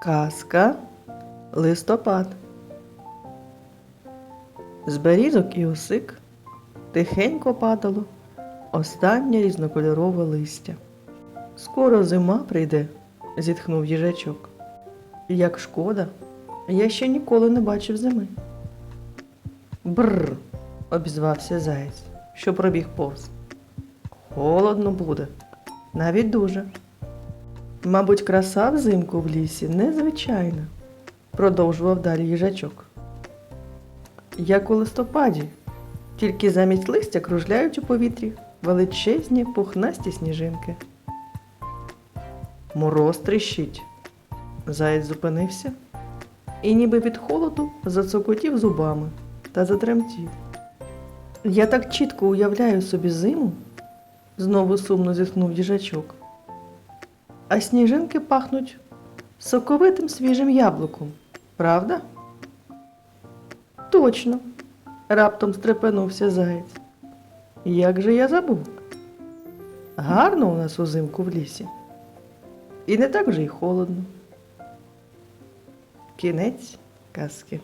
Казка листопад. З берізок і осик тихенько падало останнє різнокольорове листя. Скоро зима прийде, зітхнув їжачок. Як шкода, я ще ніколи не бачив зими. Бррр, обізвався заєць, що пробіг повз. Холодно буде, навіть дуже. Мабуть, краса взимку в лісі незвичайна, продовжував далі їжачок. Як у листопаді, тільки замість листя кружляють у повітрі величезні пухнасті сніжинки. Мороз тріщить. Заєць зупинився і ніби від холоду зацокотів зубами та затремтів. Я так чітко уявляю собі зиму, знову сумно зітхнув їжачок. А сніжинки пахнуть соковитим свіжим яблуком, правда? Точно, раптом стрепенувся заєць. Як же я забув? Гарно у нас узимку в лісі. І не так вже й холодно. Кінець казки.